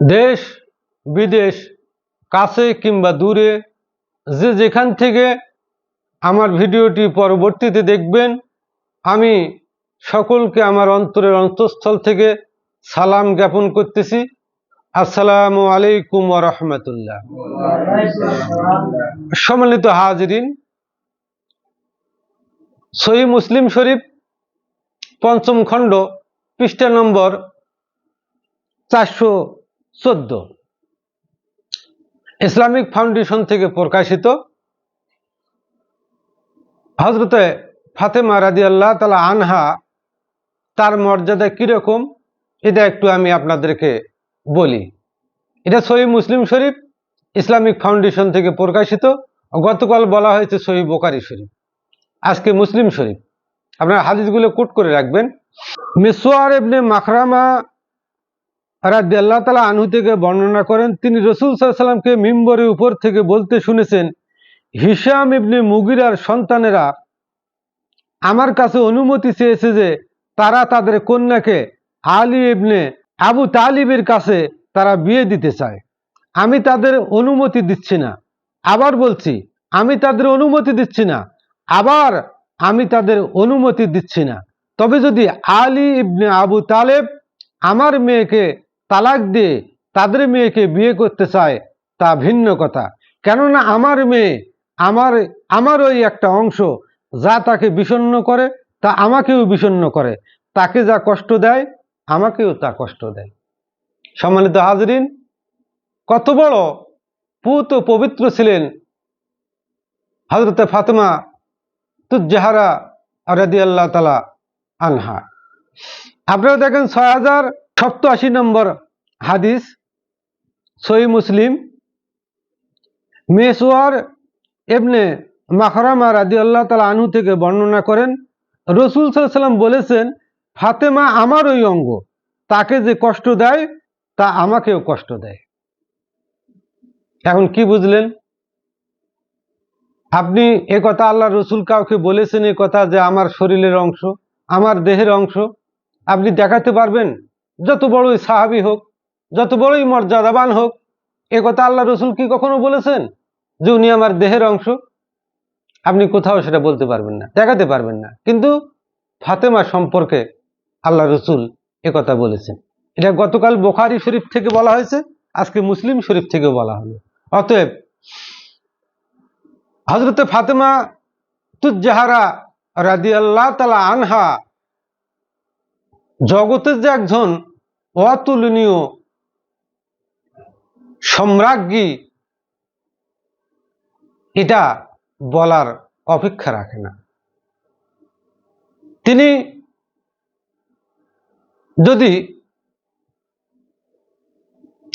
দেশ, বিদেশ, কাছে কিংবা দূরে, যে যেখান থেকে আমার ভিডিওটি পরবর্তীতে দেখবেন, আমি সকলকে আমার অন্তরের অন্তঃস্থল থেকে সালাম জ্ঞাপন করতেছি। আসসালামু আলাইকুম রহমতুল্লাহ। সম্মানিত হাজরিন, সহি মুসলিম শরীফ, পঞ্চম খণ্ড, পৃষ্ঠা নম্বর চারশো চোদ্দ। ইসলামিক ফাউন্ডেশন থেকে প্রকাশিত হজরতে ফাতেমা রাদি আল্লাহ তালা আনহা, তার মর্যাদা কীরকম, এটা একটু আমি আপনাদেরকে বলি। এটা সহি মুসলিম শরীফ, ইসলামিক ফাউন্ডেশন থেকে প্রকাশিত, গতকাল বলা হয়েছে সহি বোকারি শরীফ। আজকে মুসলিম শরীফ। আপনার হাদিসগুলো কোট করে রাখবেন। মিসওয়ার এবনে মাখরামা রাজি আল্লাহ তালা আনহু থেকে বর্ণনা করেন, তিনি রসুল সাল্লামকে মিম্বরের উপর থেকে বলতে শুনেছেন হিসাম ইবনে মুগিরার সন্তানেরা আমার কাছে অনুমতি চেয়েছে যে তারা তাদের কন্যাকে আলী ইবনে আবু তালিবের কাছে তারা বিয়ে দিতে চায়। আমি তাদের অনুমতি দিচ্ছি না। আবার বলছি, আমি তাদের অনুমতি দিচ্ছি না। আবার আমি তাদের অনুমতি দিচ্ছি না। তবে যদি আলী ইবনে আবু তালেব আমার মেয়েকে তালাক দিয়ে তাদের মেয়েকে বিয়ে করতে চায় তা ভিন্ন কথা। কেননা আমার মেয়ে আমার আমার ওই একটা অংশ যা তাকে বিষণ্ণ করে, তা আমাকেও বিষণ্ণ করে। তাকে যা কষ্ট দেয়, আমাকেও তা কষ্ট দেয়। সম্মানিত হাজরিন, কত বড় পুত পবিত্র ছিলেন হজরতে ফাতেমা তুজাহারা রাদি আল্লাহ তালা আনহা। আপনারা দেখেন ছয় হাজার সপ্তআশি নম্বর হাদিস, সহি মুসলিম। মেসোয়ার এমনে মাখরামা রাদি আল্লাহ তালা আনু থেকে বর্ণনা করেন, রসুল সাল্লাম বলেছেন, ফাতেমা আমার ওই অঙ্গ, তাকে যে কষ্ট দেয়, তা আমাকেও কষ্ট দেয়। এখন কি বুঝলেন? আপনি এ কথা আল্লাহ রসুল কাউকে বলেছেন এ কথা যে আমার শরীরের অংশ, আমার দেহের অংশ? আপনি দেখাতে পারবেন? যত বড়ই সাহাবি হোক, যত বড়ই মর্যাদাবান হোক, এ কথা আল্লাহ রসুল কি কখনো বলেছেন? যে উনি আমার দেহের অংশ। আপনি কোথাও সেটা বলতে পারবেন না, দেখাতে পারবেন না। কিন্তু ফাতেমা সম্পর্কে আল্লাহ রসুল কথা বলেছেন। এটা গতকাল বোখারি শরীফ থেকে বলা হয়েছে, আজকে মুসলিম শরীফ থেকে বলা হলো। অতএব হজরতে ফাতেমা তুজাহারা রাদি আল্লাহ তালা আনহা জগতের যে একজন অতুলনীয় সম্রাজ্ঞী, এটা বলার অপেক্ষা রাখে না। তিনি যদি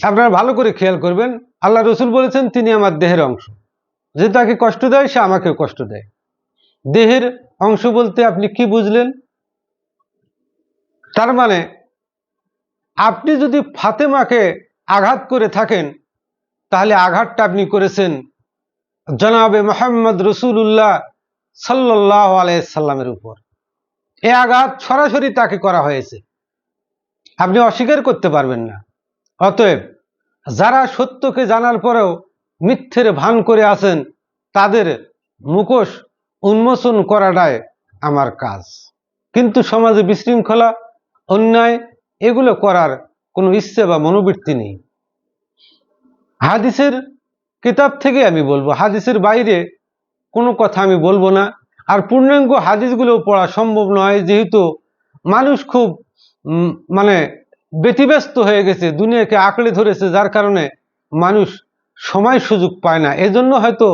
আপনারা ভালো করে খেয়াল করবেন, আল্লাহ রসুল বলেছেন, তিনি আমার দেহের অংশ। যে তাকে কষ্ট দেয়, সে আমাকেও কষ্ট দেয়। দেহের অংশ বলতে আপনি কি বুঝলেন? তার মানে আপনি যদি ফাতেমাকে আঘাত করে থাকেন, তাহলে আঘাতটা আপনি করেছেন জনাবে মোহাম্মদ রসুল্লাহ সাল্লাহ আলাইসাল্লামের উপর। এ আঘাত সরাসরি তাকে করা হয়েছে। আপনি অস্বীকার করতে পারবেন না। অতএব যারা সত্যকে জানার পরেও মিথ্যের ভান করে আছেন, তাদের মুখোশ উন্মোচন করাটাই আমার কাজ। কিন্তু সমাজে বিশৃঙ্খলা অন্যায়, এগুলো করার কোনো ইচ্ছে বা মনোবৃত্তি নেই। হাদিসের কিতাব থেকে আমি বলব, হাদিসের বাইরে কোনো কথা আমি বলব না। আর পূর্ণাঙ্গ হাদিসগুলো পড়া সম্ভব নয়, যেহেতু মানুষ খুব মানে ব্যতিব্যস্ত হয়ে গেছে, দুনিয়াকে আঁকড়ে ধরেছে, যার কারণে মানুষ সময় সুযোগ পায় না। এজন্য হয়তো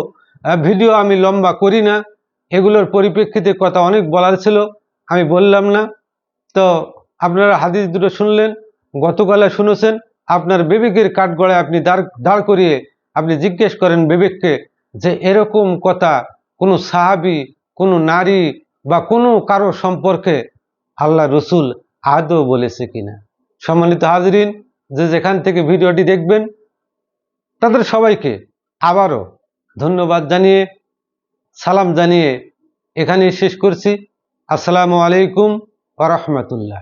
ভিডিও আমি লম্বা করি না, এগুলোর পরিপ্রেক্ষিতে কথা অনেক বলার ছিল, আমি বললাম না। তো আপনারা হাদিস দুটো শুনলেন, গতকালে শুনেছেন, আপনার বিবেকের কাঠগড়ায় আপনি দাঁড় দাঁড় করিয়ে আপনি জিজ্ঞেস করেন বিবেককে যে এরকম কথা কোনো সাহাবি, কোনো নারী বা কোনো কারও সম্পর্কে আল্লাহ রসুল আদৌ বলেছে কিনা। সম্মানিত হাজরিন, যে যেখান থেকে ভিডিওটি দেখবেন, তাদের সবাইকে আবারও ধন্যবাদ জানিয়ে, সালাম জানিয়ে এখানেই শেষ করছি। আসসালামু আলাইকুম ওরহমতুল্লাহ